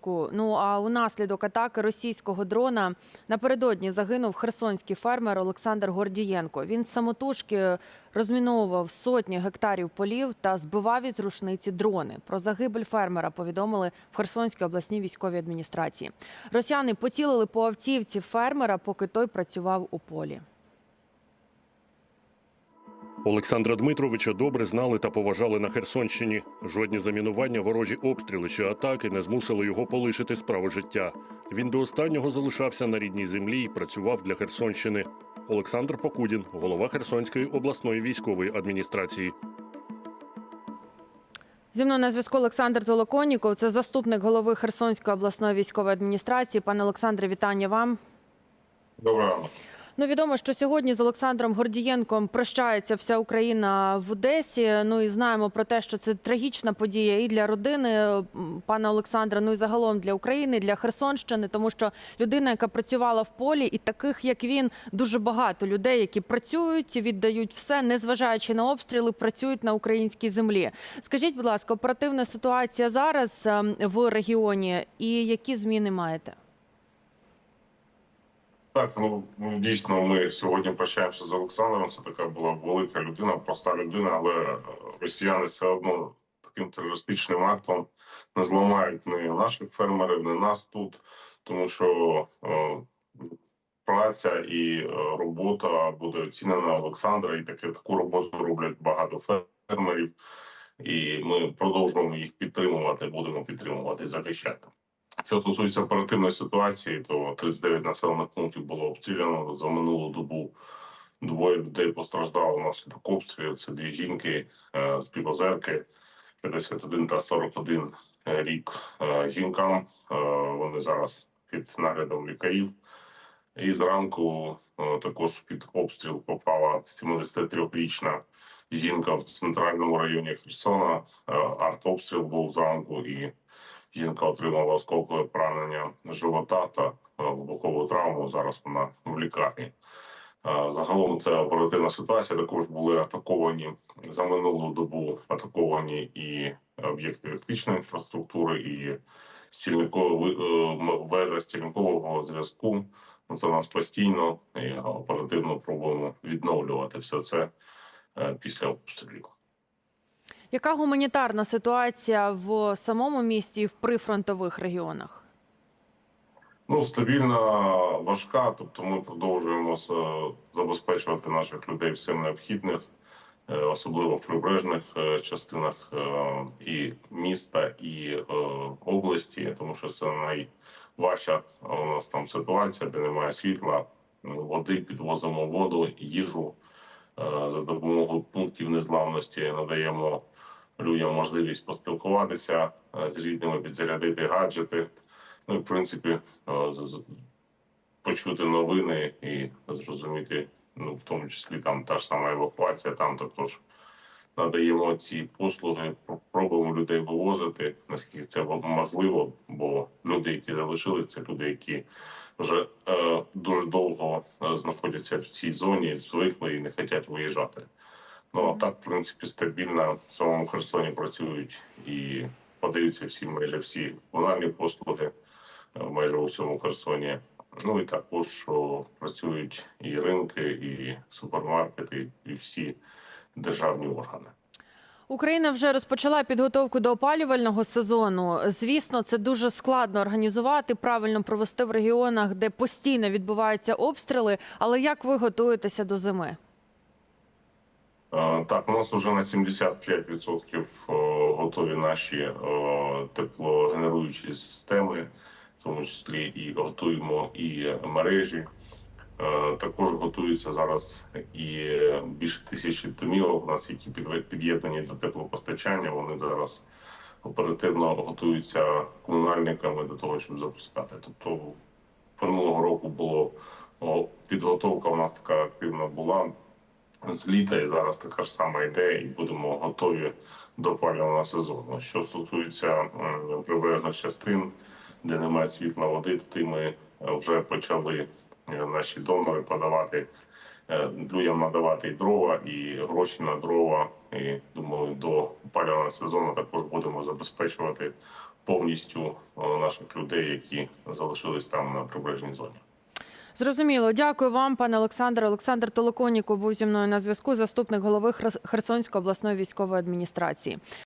зв'язку. Ну а унаслідок атаки російського дрона напередодні загинув херсонський фермер Олександр Гордієнко. Він самотужки розміновував сотні гектарів полів та збивав із рушниці дрони. Про загибель фермера повідомили в Херсонській обласній військовій адміністрації. Росіяни поцілили по автівці фермера, поки той працював у полі. Олександра Дмитровича добре знали та поважали на Херсонщині. Жодні замінування, ворожі обстріли чи атаки не змусили його полишити справи життя. Він до останнього залишався на рідній землі і працював для Херсонщини. Олександр Покудін, голова Херсонської обласної військової адміністрації. Зі мною на зв'язку Олександр Толоконніков, це заступник голови Херсонської обласної військової адміністрації. Пане Олександре, вітання вам. Доброго. Ну відомо, що сьогодні з Олександром Гордієнком прощається вся Україна в Одесі. Ну і знаємо про те, що це трагічна подія і для родини пана Олександра. Ну і загалом для України, для Херсонщини, тому що людина, яка працювала в полі, і таких як він, дуже багато людей, які працюють, віддають все, незважаючи на обстріли, працюють на українській землі. Скажіть, будь ласка, оперативна ситуація зараз ем, в регіоні, і які зміни маєте? Так, ну дійсно, ми сьогодні прощаємося з Олександром. Це така була велика людина, проста людина, але е, росіяни все одно таким терористичним актом не зламають ні наших фермерів, ні нас тут, тому що е, праця і е, робота буде оцінена Олександра, і таке таку роботу роблять багато фермерів. І ми продовжуємо їх підтримувати, будемо підтримувати і захищати. Що стосується оперативної ситуації, то 39 населених пунктів було обстріляно за минулу добу. Двоє людей постраждало внаслідок обстрілів. Це дві жінки е, з Півозерки, 51 та 41 рік е, жінкам. Е, вони зараз під наглядом лікарів. І зранку е, також під обстріл попала 73-річна жінка в центральному районі Херсона. Е, артобстріл був зранку і Жінка отримала осколкове поранення живота та е, вибухову травму. Зараз вона в лікарні. Е, Загалом це оперативна ситуація. Також були атаковані за минулу добу. Атаковані і об'єкти електричної інфраструктури, і стільникові вежа стільникового зв'язку. Ну, Це у нас постійно і оперативно пробуємо відновлювати все це е, після обстрілів. Яка гуманітарна ситуація в самому місті і в прифронтових регіонах? Ну, стабільна, важка. Тобто, ми продовжуємо забезпечувати наших людей всім необхідним, е, особливо в прибережних е, частинах е, і міста, і е, області, тому що це найважча у нас там ситуація, де немає світла, води, підвозимо воду, їжу. Е, За допомогою пунктів незламності надаємо людям можливість поспілкуватися е, з рідними, підзарядити гаджети. Ну, і, в принципі, е, почути новини і зрозуміти, ну, в тому числі там та ж сама евакуація, там також надаємо ці послуги, пробуємо людей вивозити, наскільки це можливо, бо люди, які залишились, це люди, які вже е, дуже довго е, знаходяться в цій зоні, звикли і не хочуть виїжджати. Ну а так, в принципі, стабільно в самому Херсоні працюють і подаються всі майже всі комунальні послуги е, майже у всьому Херсоні. Ну і також о, працюють і ринки, і супермаркети, і всі державні органи. Україна вже розпочала підготовку до опалювального сезону. Звісно, це дуже складно організувати, правильно провести в регіонах, де постійно відбуваються обстріли. Але як ви готуєтеся до зими? Е, Так, у нас вже на 75% е, готові наші е, теплогенеруючі системи, в тому числі і готуємо і мережі. Також готуються зараз і більше тисячі домівок, у нас які під'єднані до теплопостачання. Вони зараз оперативно готуються комунальниками до того, щоб запускати. Тобто минулого року було підготовка у нас така активна була з літа, і зараз така ж сама ідея, і будемо готові до опалювального сезону. Що стосується прибережних частин, де немає світла води, то ти ми е, вже почали е, наші донори подавати е, людям надавати і дрова, і гроші на дрова. І думаю, до опалювального сезону також будемо забезпечувати повністю е, наших людей, які залишились там на прибережній зоні. Зрозуміло. Дякую вам, пане Олександр. Олександр Толоконіко був зі мною на зв'язку, заступник голови Херс- Херсонської обласної військової адміністрації.